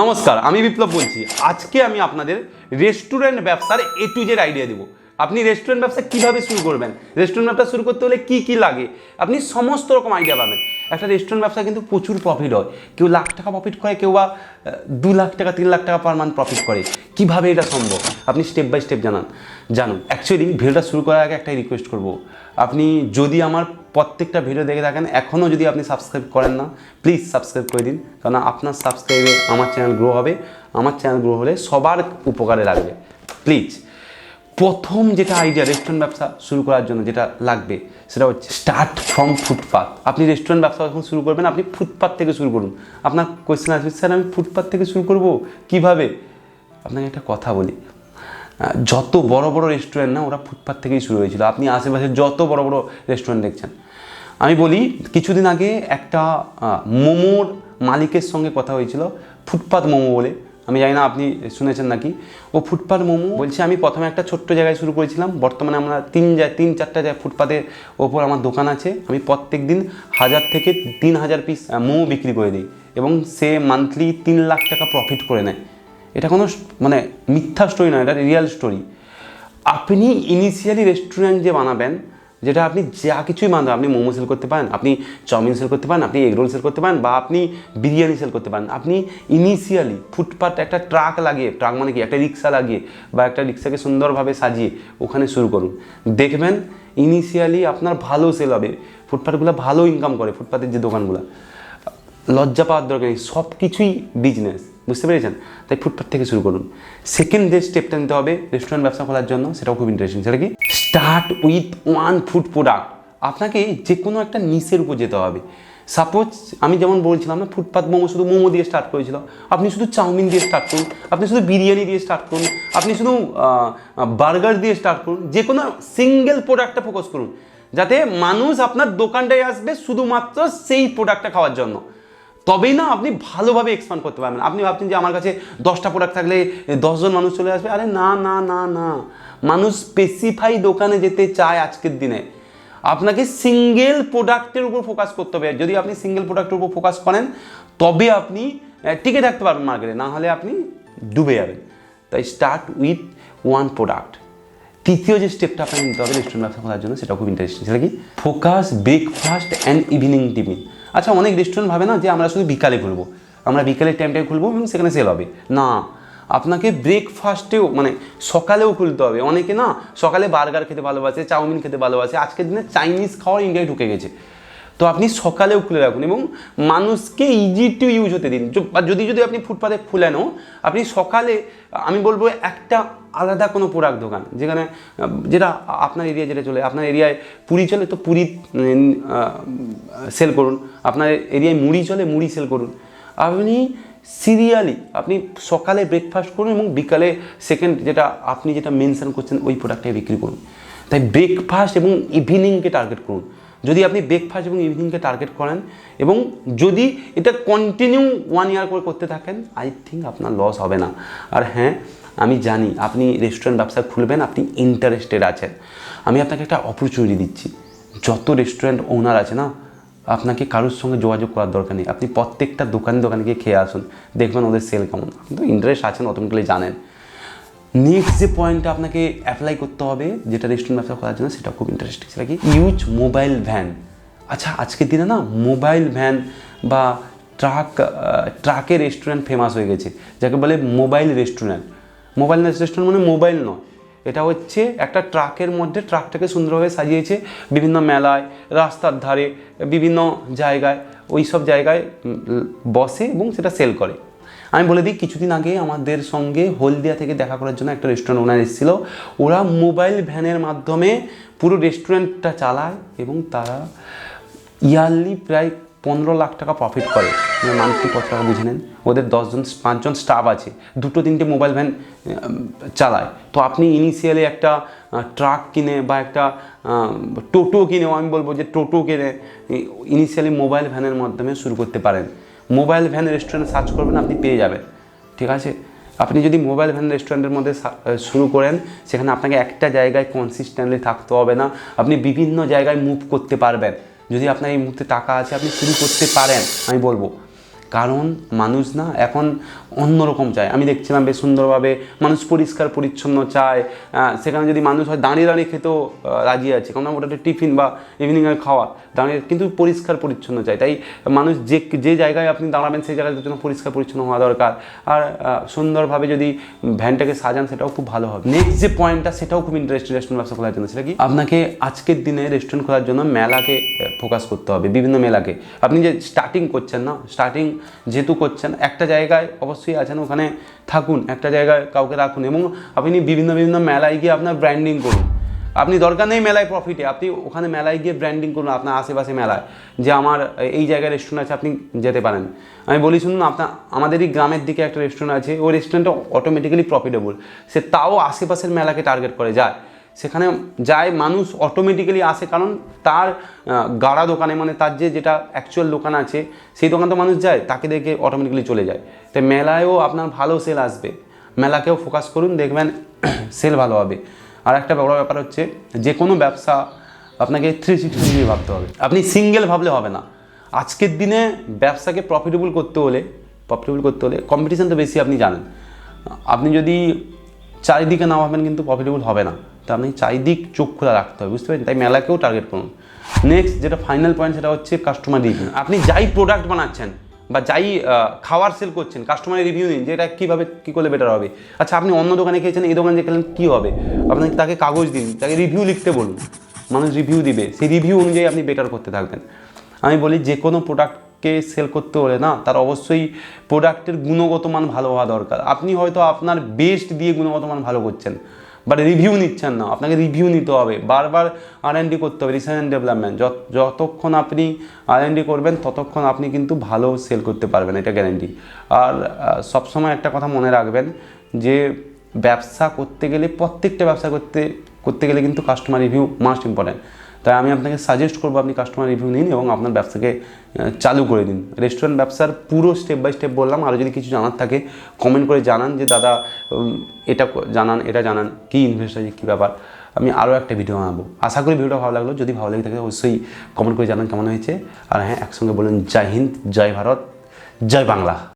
নমস্কার আমি বিপ্লব বলছি। আজকে আমি আপনাদের রেস্টুরেন্ট ব্যবসার এ টু জেড আইডিয়া দেবো। আপনি রেস্টুরেন্ট ব্যবসা কীভাবে শুরু করবেন? রেস্টুরেন্ট ব্যবসা শুরু করতে হলে কি কি লাগে? আপনি সমস্ত রকম আইডিয়া পাবেন। একটা রেস্টুরেন্ট ব্যবসা কিন্তু প্রচুর প্রফিট হয়। কেউ লাখ টাকা প্রফিট করে, কেউ বা দু লাখ টাকা, তিন লাখ টাকা পার মান্থ প্রফিট করে। কীভাবে এটা সম্ভব? আপনি স্টেপ বাই স্টেপ জানান। জানুন। অ্যাকচুয়ালি ভিডিওটা শুরু করার আগে একটাই রিকোয়েস্ট করব। আপনি যদি আমার প্রত্যেকটা ভিডিও দেখে থাকেন এখনও যদি আপনি সাবস্ক্রাইব করেন না প্লিজ সাবস্ক্রাইব করে দিন। কারণ আপনার সাবস্ক্রাইবে আমার চ্যানেল গ্রো হবে। আমার চ্যানেল গ্রো হলে সবার উপকারে লাগবে। প্লিজ প্রথম যেটা আইডিয়া রেস্টুরেন্ট ব্যবসা শুরু করার জন্য যেটা লাগবে, সেটা হচ্ছে স্টার্ট ফ্রম ফুটপাথ আপনি রেস্টুরেন্ট ব্যবসা যখন শুরু করবেন, আপনি ফুটপাথ থেকে শুরু করুন। আপনার কোয়েশ্চেন আসবে, স্যার, আমি ফুটপাথ থেকে শুরু করব? কীভাবে? আপনাকে একটা কথা বলি। যত বড় বড় রেস্টুরেন্ট না, ওরা ফুটপাথ থেকেই শুরু হয়েছিল। আপনি আশেপাশে যত বড় বড় রেস্টুরেন্ট দেখছেন। আমি বলি, কিছুদিন আগে একটা মোমোর মালিকের সঙ্গে কথা হয়েছিল ফুটপাথ মোমো বলে। আমি জানি না আপনি শুনেছেন নাকি। ও ফুটপাথ মোমো, বলছে আমি প্রথমে একটা ছোট্ট জায়গায় শুরু করেছিলাম, বর্তমানে আমরা তিন তিন চারটা জায়গায় ফুটপাথের ওপর আমার দোকান আছে। আমি প্রত্যেক দিন হাজার থেকে তিন হাজার পিস মোমো বিক্রি করে দিই এবং সে মান্থলি তিন লাখ টাকা প্রফিট করে নেয়। এটা কোনো মানে মিথ্যা স্টোরি নয়, এটা রিয়েল স্টোরি আপনি ইনিশিয়ালি রেস্টুরেন্ট যে বানাবেন যেটা আপনি যা কিছুই বানাবেন আপনি মোমো সেল করতে পারেন, আপনি চাউমিন সেল করতে পারেন, আপনি এগ রোল সেল করতে পারেন, বা আপনি বিরিয়ানি সেল করতে পারেন। আপনি ইনিশিয়ালি ফুটপাথ একটা ট্রাক লাগিয়ে ট্রাক মানে কি? একটা রিক্সা লাগিয়ে বা একটা রিক্সাকে সুন্দরভাবে সাজিয়ে ওখানে শুরু করুন। দেখবেন ইনিশিয়ালি আপনার ভালো সেল হবে। ফুটপাথগুলো ভালো ইনকাম করে ফুটপাথের যে দোকানগুলো। লজ্জা পাওয়ার দরকার নেই সব কিছুই বিজনেস বুঝতে পেরেছেন? তাই ফুটপাথ থেকে শুরু করুন। সেকেন্ড যে স্টেপটা নিতে হবে রেস্টুরেন্ট ব্যবসা খোলার জন্য, সেটাও খুব ইন্টারেস্টিং সেটা কি? Start with one food product আপনাকে যে কোনো একটা নিচের উপর যেতে হবে। সাপোজ আমি যেমন বলছিলাম না ফুটপাথ মোমো শুধু মোমো দিয়ে স্টার্ট করেছিল। আপনি শুধু চাউমিন দিয়ে স্টার্ট করুন। আপনি শুধু বিরিয়ানি দিয়ে স্টার্ট করুন। আপনি শুধু বার্গার দিয়ে স্টার্ট করুন। যে কোনো সিঙ্গেল প্রোডাক্টটা ফোকাস করুন। যাতে মানুষ আপনার দোকানটায় আসবে শুধুমাত্র সেই প্রোডাক্টটা খাওয়ার জন্য। তবেই না আপনি ভালোভাবে এক্সপান্ড করতে পারবেন। আপনি ভাবছেন যে আমার কাছে দশটা প্রোডাক্ট থাকলে দশজন মানুষ চলে আসবে? আরে না না না না। মানুষ স্পেসিফাই দোকানে যেতে চায় আজকের দিনে। আপনাকে সিঙ্গেল প্রোডাক্টের উপর ফোকাস করতে হবে। যদি আপনি সিঙ্গেল প্রোডাক্টের উপর ফোকাস করেন, তবে আপনি টিকে থাকতে পারবেন মার্কেটে না হলে আপনি ডুবে যাবেন। তাই স্টার্ট উইথ ওয়ান প্রোডাক্ট তৃতীয় যে স্টেপটা আপনাকে নিতে হবে রেস্টুরেন্ট ব্যবসা করার জন্য, সেটা খুব ইন্টারেস্টিং সেটা কি? Focus breakfast and evening tiffin আচ্ছা অনেক রেস্টুরেন্ট ভাবে না যে আমরা শুধু বিকালে খুলবো আমরা বিকালের টাইমটায় খুলবো এবং সেখানে সেল হবে। না, আপনাকে ব্রেকফাস্টেও মানে সকালেও খুলতে হবে। অনেকে না সকালে বার্গার খেতে ভালোবাসে, চাউমিন খেতে ভালোবাসে। আজকের দিনে চাইনিজ খাওয়ার ইন্ডিয়ায় ঢুকে গেছে। তো আপনি সকালেও খুলে রাখুন এবং মানুষকে ইজি টু ইউজ হতে দিন। যদি যদি আপনি ফুটপাতে খুলেনও আপনি সকালে, আমি বলব একটা আলাদা কোনো প্রোডাক্ট দোকান, যেখানে যেটা আপনার এরিয়া যেটা চলে, আপনার এরিয়ায় পুরি চলে তো পুরি সেল করুন। আপনার এরিয়ায় মুড়ি চলে, মুড়ি সেল করুন। আপনি সিরিয়ালি আপনি সকালে ব্রেকফাস্ট করুন এবং বিকালে সেকেন্ড যেটা আপনি যেটা মেনশন করছেন, ওই প্রোডাক্টটাই বিক্রি করুন। তাই ব্রেকফাস্ট এবং ইভিনিংকে টার্গেট করুন। যদি আপনি ব্রেকফাস্ট এবং ইভিনিংকে টার্গেট করেন এবং যদি এটা কন্টিনিউ ওয়ান ইয়ার করে করতে থাকেন আই থিঙ্ক আপনার লস হবে না। আর হ্যাঁ আমি জানি আপনি রেস্টুরেন্ট ব্যবসা খুলবেন, আপনি ইন্টারেস্টেড আছেন। আমি আপনাকে একটা অপরচুনিটি দিচ্ছি। যত রেস্টুরেন্ট ওনার আছে না, আপনাকে কারোর সঙ্গে যোগাযোগ করার দরকার নেই। আপনি প্রত্যেকটা দোকানে দোকানে গিয়ে খেয়ে আসুন, দেখবেন ওদের সেল কেমন। আপনি তো ইন্টারেস্ট আছেন অটোমেটিক্যালি জানেন। নেক্সট যে পয়েন্টটা আপনাকে অ্যাপ্লাই করতে হবে, যেটা রেস্টুরেন্ট ব্যবসা করার জন্য সেটা খুব ইন্টারেস্টিং সেটা কি? ইউজ মোবাইল ভ্যান আচ্ছা আজকের দিনে না মোবাইল ভ্যান বা ট্রাক ট্রাকে রেস্টুরেন্ট ফেমাস হয়ে গেছে। যাকে বলে মোবাইল রেস্টুরেন্ট মোবাইল রেস্টুরেন্ট মানে মোবাইল নয়। এটা হচ্ছে একটা ট্রাকের মধ্যে ট্রাকটাকে সুন্দরভাবে সাজিয়েছে বিভিন্ন মেলায়, রাস্তার ধারে, বিভিন্ন জায়গায় ওই সব জায়গায় বসে এবং সেটা সেল করে। আমি বলে দিই, কিছুদিন আগে আমাদের সঙ্গে হলদিয়া থেকে দেখা করার জন্য একটা রেস্টুরেন্ট ওনার এসেছিল। ওরা মোবাইল ভ্যানের মাধ্যমে পুরো রেস্টুরেন্টটা চালায় এবং তারা ইয়ারলি প্রায় পনেরো লাখ টাকা প্রফিট করে। মান্থলি কত টাকা বুঝে নেন? ওদের দশজন পাঁচজন স্টাফ আছে। দুটো তিনটে মোবাইল ভ্যান চালায়। তো আপনি ইনিশিয়ালি একটা ট্রাক কিনে বা একটা টোটো কিনেও আমি বলব যে টোটো কিনে ইনিশিয়ালি মোবাইল ভ্যানের মাধ্যমে শুরু করতে পারেন। মোবাইল ভ্যান রেস্টুরেন্ট সার্চ করবেন, আপনি পেয়ে যাবেন। ঠিক আছে? আপনি যদি মোবাইল ভ্যান রেস্টুরেন্টের মধ্যে শুরু করেন, সেখানে আপনাকে একটা জায়গায় কনসিস্টেন্টলি থাকতে হবে না। আপনি বিভিন্ন জায়গায় মুভ করতে পারবেন। যদি আপনার এই মুহূর্তে টাকা আছে, আপনি শুরু করতে পারেন, আমি বলব। কারণ মানুষ না এখন অন্যরকম চায়। আমি দেখছিলাম বেশ সুন্দরভাবে মানুষ পরিষ্কার, পরিচ্ছন্ন চায়। সেখানে যদি মানুষ হয়, দাঁড়িয়ে দাঁড়িয়ে খেতেও রাজি আছে। কারণ ওটা একটা টিফিন বা ইভিনিংয়ের খাওয়া। দাঁড়িয়ে, কিন্তু পরিষ্কার, পরিচ্ছন্ন চায়। তাই মানুষ যে যে জায়গায় আপনি দাঁড়াবেন, সেই জায়গাটার জন্য পরিষ্কার, পরিচ্ছন্ন হওয়া দরকার। আর সুন্দরভাবে যদি ভ্যানটাকে সাজান, সেটাও খুব ভালো হবে। নেক্সট যে পয়েন্টটা সেটাও খুব ইন্টারেস্টিং রেস্টুরেন্ট ব্যবসা খোলার জন্য, সেটা কি? আপনাকে আজকের দিনে রেস্টুরেন্ট খোলার জন্য মেলাকে ফোকাস করতে হবে। বিভিন্ন মেলাকে। আপনি যে স্টার্টিং করছেন না স্টার্টিং যেহেতু করছেন, একটা জায়গায় অবশ্যই আছেন, ওখানে থাকুন, একটা জায়গায় কাউকে রাখুন এবং আপনি বিভিন্ন বিভিন্ন মেলায় গিয়ে আপনার ব্র্যান্ডিং করুন। আপনি দরকার নেই মেলায় প্রফিটে আপনি ওখানে মেলায় গিয়ে ব্র্যান্ডিং করুন আপনার আশেপাশে মেলায়, যে আমার এই জায়গায় রেস্টুরেন্ট আছে, আপনি যেতে পারেন। আমি বলি, শুনুন, আপনার, আমাদেরই গ্রামের দিকে একটা রেস্টুরেন্ট আছে, ওই রেস্টুরেন্টটা অটোমেটিক্যালি প্রফিটেবল সে তাও আশেপাশের মেলাকে টার্গেট করে, যায়। সেখানে যায় মানুষ অটোমেটিক্যালি আসে কারণ তার গাড়া দোকানে মানে তার যে, যেটা অ্যাকচুয়াল দোকান আছে, সেই দোকান তো মানুষ যায়, তাকে দেখে অটোমেটিক্যালি চলে যায়। তাই মেলায়ও আপনার ভালো সেল আসবে। মেলাকেও ফোকাস করুন, দেখবেন সেল ভালো হবে। আর একটা বড় ব্যাপার হচ্ছে যে কোনো ব্যবসা আপনাকে থ্রি সিক্সটি ডিগ্রি ভাবতে হবে। আপনি সিঙ্গেল ভাবলে হবে না। আজকের দিনে ব্যবসাকে প্রফিটেবল করতে হলে প্রফিটেবল করতে হলে কম্পিটিশান তো বেশি আপনি জানেন। আপনি যদি চারিদিকে না ভাবেন কিন্তু প্রফিটেবল হবে না। তো আপনি চারিদিক চোখ খোলা রাখতে হবে, বুঝতে পারছেন? তাই মেলাকেও টার্গেট করুন। নেক্সট যেটা ফাইনাল পয়েন্ট সেটা হচ্ছে কাস্টমার রিভিউ আপনি যাই প্রোডাক্ট বানাচ্ছেন বা যাই খাওয়ার সেল করছেন কাস্টমারের রিভিউ নিন যে এটা কীভাবে, কী করলে বেটার হবে। আচ্ছা আপনি অন্য দোকানে খেয়েছেন, এই দোকানে যে খেলেন, কী হবে? আপনি তাকে কাগজ দিন, তাকে রিভিউ লিখতে বলুন। মানুষ রিভিউ দিবে, সেই রিভিউ অনুযায়ী আপনি বেটার করতে থাকবেন। আমি বলি যে কোনো প্রোডাক্টকে সেল করতে হলে না, তার অবশ্যই প্রোডাক্টের গুণগত মান ভালো হওয়া দরকার। আপনি হয়তো আপনার বেস্ট দিয়ে গুণগত মান ভালো করছেন। বাট রিভিউ নিচ্ছেন না। আপনাকে রিভিউ নিতে হবে। বারবার আর এন ডি করতে হবে রিসার্চ অ্যান্ড ডেভেলপমেন্ট যতক্ষণ আপনি আর এন ডি করবেন, ততক্ষণ আপনি কিন্তু ভালো সেল করতে পারবেন, এটা গ্যারেন্টি আর সবসময় একটা কথা মনে রাখবেন যে, ব্যবসা করতে গেলে প্রত্যেকটা ব্যবসা করতে করতে গেলে কিন্তু কাস্টমার রিভিউ মাস্ট ইম্পর্ট্যান্ট তাই আমি আপনাকে সাজেস্ট করব আপনি কাস্টমার রিভিউ নিন এবং আপনার ব্যবসাকে চালু করে দিন। রেস্টুরেন্ট ব্যবসার পুরো স্টেপ বাই স্টেপ বললাম। আরও যদি কিছু জানার থাকে কমেন্ট করে জানান যে, দাদা এটা জানান এটা জানান, কী ইনভেস্ট আছে কী ব্যাপার? আমি আরও একটা ভিডিও বানাবো। আশা করি ভিডিওটা ভালো লাগল। যদি ভালো লেগে থাকে, অবশ্যই কমেন্ট করে জানান কেমন হয়েছে। আর হ্যাঁ একসঙ্গে বলুন, জয় হিন্দ, জয় ভারত, জয় বাংলা।